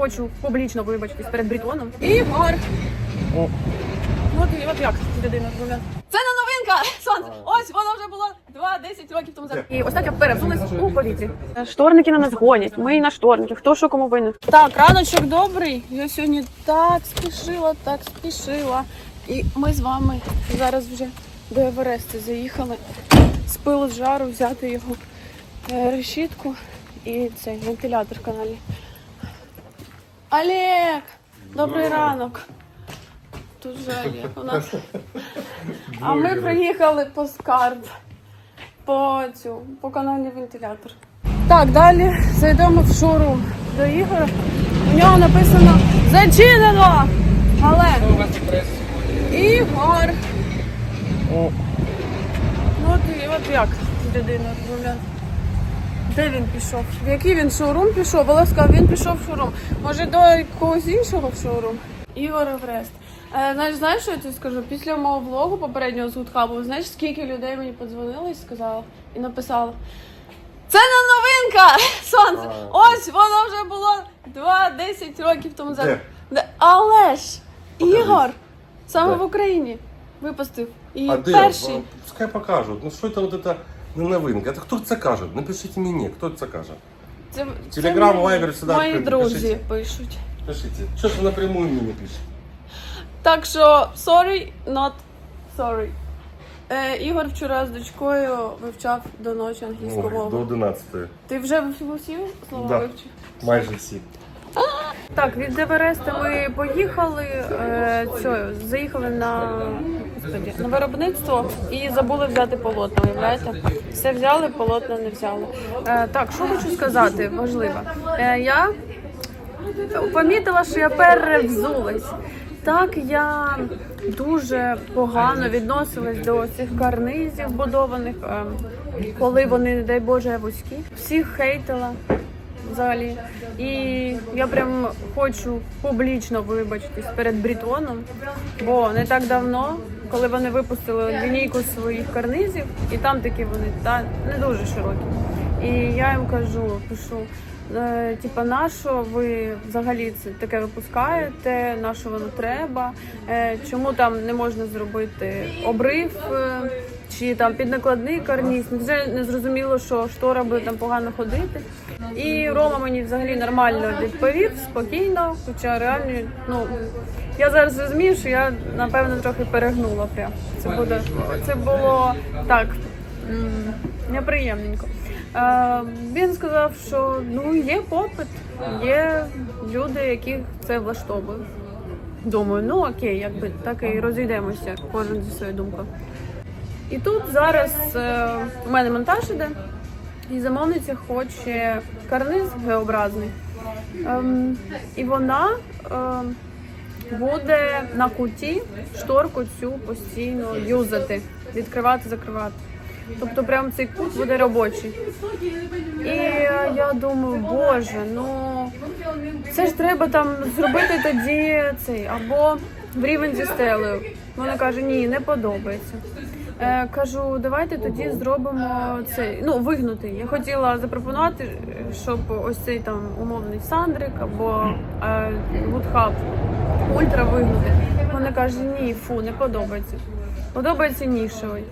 хочу публічно вибачитись перед Брітоном. Ігор! Ну, ти от як ця людина розмовляє? Це не новинка! Сонце! Ось воно вже було 2-10 років тому назад. І ось так я перевзулась у повітрі. Шторники на нас гонять. Ми і на шторники. Хто що кому винен? Так, раночок добрий. Я сьогодні так спішила, так спішила. І ми з вами зараз вже до Евересту заїхали. З пилу з жару взяти його е, решітку і цей вентилятор в каналі. Олег! Добрий ранок. Тут же Олег у нас. А ми приїхали по скарб. По цю, по канальний вентилятор. Так, далі зайдемо в шоурум до Ігоря. У нього написано зачинено! Але Ігор. Ну ти от як з людиною розмовляти? Де він пішов? В який він шоурум пішов? Олег сказав, він пішов в шоурум. Може до якогось іншого в шоурум? Ігор Еврест. Е, знаєш, знаєш, що я тобі скажу? Після мого влогу попереднього з Гудхабу, знаєш, скільки людей мені подзвонили і сказали, і написали. Це не новинка! Сонце! Ось воно вже було 2-10 років тому? Де? Але ж Ігор саме Де? в Україні випустив. І А перший. Пускай покажуть. Ну що це вот это не новинка? Это хто це каже? Напишіть мені, хто це каже. Це, Телеграм, це Вайбер сюди Мої відкрити, друзі пишіть. пишуть. Пишіть. Що ж ви напрямую мені не пишете? Так що sorry, not sorry. Е, Ігор вчора з дочкою вивчав до ночі англійську Ой, мову. До 11 Ти вже всі слова Да. вивчив? Майже всі. Так, від Девереста ми поїхали. Е, цьо, заїхали на, господи, на виробництво і забули взяти полотна. Уявляєте? Все взяли, полотна не взяли. Е, так, що хочу сказати, важливо. Е, я помітила, що я перевзулась. Так, я дуже погано відносилась до цих карнизів будованих, е, коли вони, не дай Боже, вузькі. Всіх хейтила взагалі. І я прям хочу публічно вибачитись перед Брітоном, бо не так давно, коли вони випустили лінійку своїх карнизів, і там такі вони та не дуже широкі. І я їм кажу, пишу. е, Типа, на ви взагалі це таке випускаєте? На що воно треба? Е, Чому там не можна зробити обрив? е, Чи там піднакладний карніз? Вже не зрозуміло, що штора буде там погано ходити. І Рома мені взагалі нормально відповів, спокійно, хоча реально, ну я зараз розумію, що я напевно трохи перегнула прям. Це буде це було так неприємненько. Е, він сказав, що ну є попит, є люди, яких це влаштовує. Думаю, ну окей, якби так і розійдемося, кожен зі своєю думкою. І тут зараз е, у мене монтаж іде, і замовниця хоче карниз геобразний. Ем, і вона ем, буде на куті шторку цю постійно юзати, відкривати, закривати. Тобто прям цей кут буде робочий. І е, я думаю, боже, ну це ж треба там зробити тоді цей або в рівень зі стелею. Вона каже, ні, не подобається. Е, кажу, давайте тоді зробимо цей, ну, вигнутий. Я хотіла запропонувати, щоб ось цей там умовний сандрик або е, вудхаб ультра вигнути. Вона каже, ні, фу, не подобається. Подобається нішевий.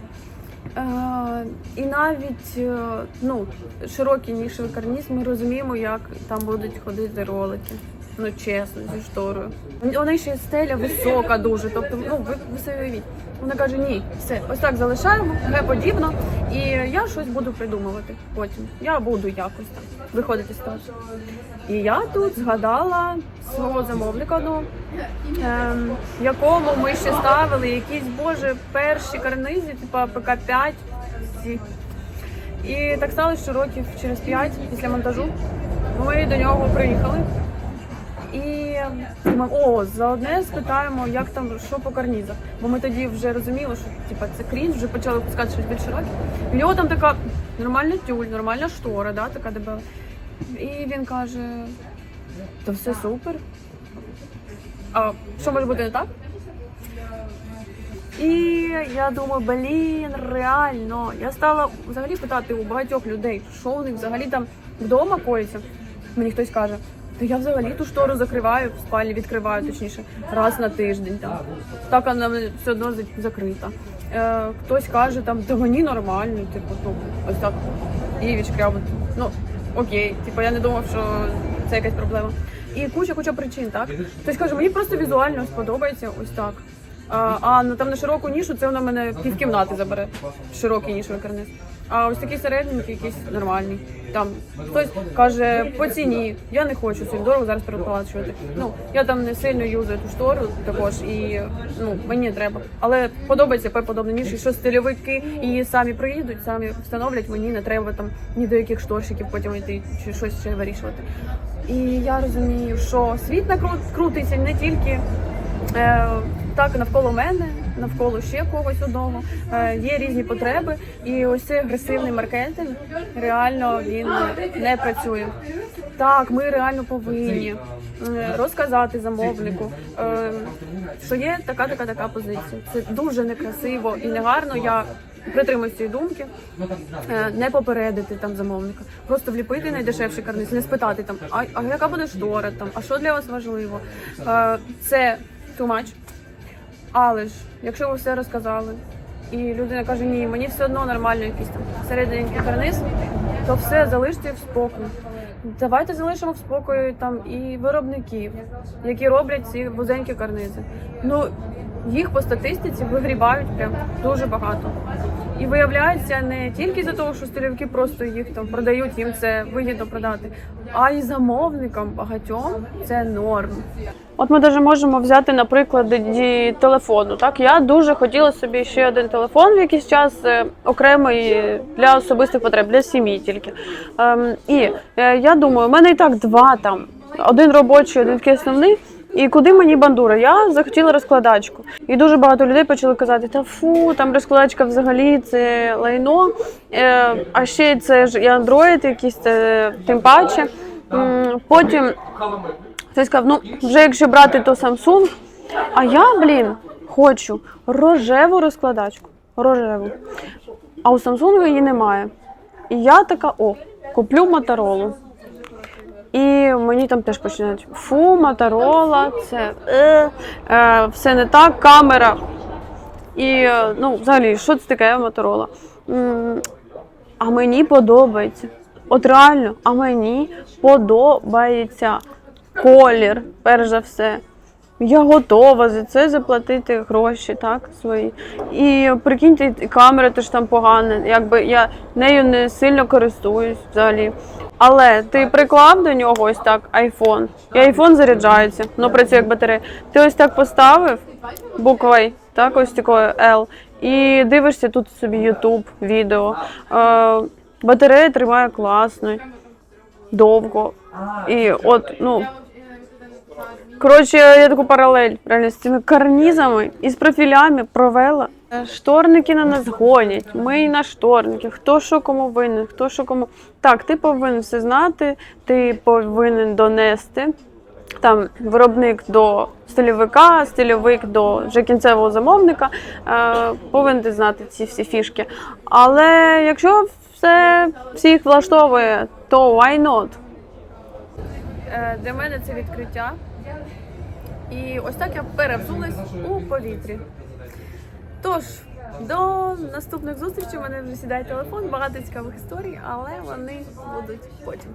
Е, і навіть е, ну, широкий нішевий карніз, ми розуміємо, як там будуть ходити ролики. Ну, чесно, зі шторою. Вона ще стеля висока дуже. Тобто, ну ви, ви собі уявіть. Вона каже, ні, все, ось так залишаємо, ге подібно, і я щось буду придумувати потім. Я буду якось там виходити з того. І я тут згадала свого замовника одного, ем, якому ми ще ставили якісь боже перші карнизи, типа ПК-5. всі. І так сталося, що років через 5 після монтажу ми до нього приїхали. Ми, о, заодне спитаємо, як там що по карнізах. Бо ми тоді вже розуміли, що типа це крінж, вже почали пускати щось більше років. В нього там така нормальна тюль, нормальна штора, да, така дебела. І він каже: то все супер. А що може бути не так? І я думаю, блін, реально. Я стала взагалі питати у багатьох людей, що у них взагалі там вдома коїться. Мені хтось каже, То я взагалі ту штору закриваю, в спальні відкриваю, точніше, раз на тиждень. Там. Так вона все одно закрита. Е, хтось каже, там, та мені нормально, типу, ну, ось так. Відшкрябати. Ну, окей, типу, я не думав, що це якась проблема. І куча куча причин, так? Хтось каже, мені просто візуально сподобається ось так. А, на там на широку нішу це вона мене півкімнати забере. Широкий нішовий карниз. А ось такий середненький, якийсь нормальний. Там хтось каже по ціні. Я не хочу собі дорого зараз переплачувати. Ну я там не сильно юзаю ту штору також, і ну мені не треба. Але подобається подобне ніж, що стильовики і самі приїдуть, самі встановлять. Мені не треба там ні до яких шторщиків потім йти чи щось ще вирішувати. І я розумію, що світ накрут- крутиться не тільки Е, так, навколо мене, навколо ще когось одного. Е, є різні потреби, і ось цей агресивний маркетинг реально він не працює. Так, ми реально повинні е, розказати замовнику, е, що є така, така, така позиція. Це дуже некрасиво і негарно. Я притримуюсь цієї думки, не попередити там замовника, просто вліпити найдешевший карниз, не спитати там, а, а яка буде штора, там, а що для вас важливо. Це too much. Але ж, якщо ви все розказали, і людина каже, ні, мені все одно нормально якийсь там середненький карниз, то все залиште в спокій. Давайте залишимо в спокою там і виробників, які роблять ці вузенькі карнизи. Ну їх по статистиці вигрібають прям дуже багато. І виявляється не тільки за того, що стильовики просто їх там продають, їм це вигідно продати, а й замовникам багатьом це норм. От ми даже можемо взяти, наприклад, телефону. Так, я дуже хотіла собі ще один телефон в якийсь час е, окремий для особистих потреб, для сім'ї тільки. Ем, і е, я думаю, у мене і так два там: один робочий, один такий основний. І куди мені бандура? Я захотіла розкладачку. І дуже багато людей почали казати: та фу, там розкладачка взагалі це лайно. Е, а ще це ж і Android якийсь, це тим паче. Потім Хтось сказав, ну вже якщо брати, то Samsung. А я, блін, хочу рожеву розкладачку. Рожеву. А у Samsung її немає. І я така, о, куплю Моторолу. І мені там теж починають фу, Моторола, це е, е, все не так, камера. І е, ну, взагалі, що це таке Моторола? А мені подобається. От реально, а мені подобається колір, перш за все. Я готова за це заплатити гроші, так, свої. І прикиньте, камера теж там погана, якби я нею не сильно користуюсь взагалі. Але ти приклав до нього ось так айфон, і айфон заряджається, воно працює як батарея. Ти ось так поставив буквою, так, ось такою L, і дивишся тут собі YouTube, відео. Е, батарея тримає класно, довго. І от, ну. Коротше, я таку паралель реально з цими карнізами і з профілями провела. Е, Шторники на нас гонять. Ми і на шторники. Хто що кому винен, хто що кому. Так, ти повинен все знати, ти повинен донести. Там виробник до стильовика, стильовик до вже кінцевого замовника. Е, повинен ти знати ці всі фішки. Але якщо все всіх влаштовує, то why not? Е, Для мене це відкриття. І ось так я перевзулась у повітрі. Тож, до наступних зустрічей. У мене вже сідає телефон, багато цікавих історій, але вони будуть потім.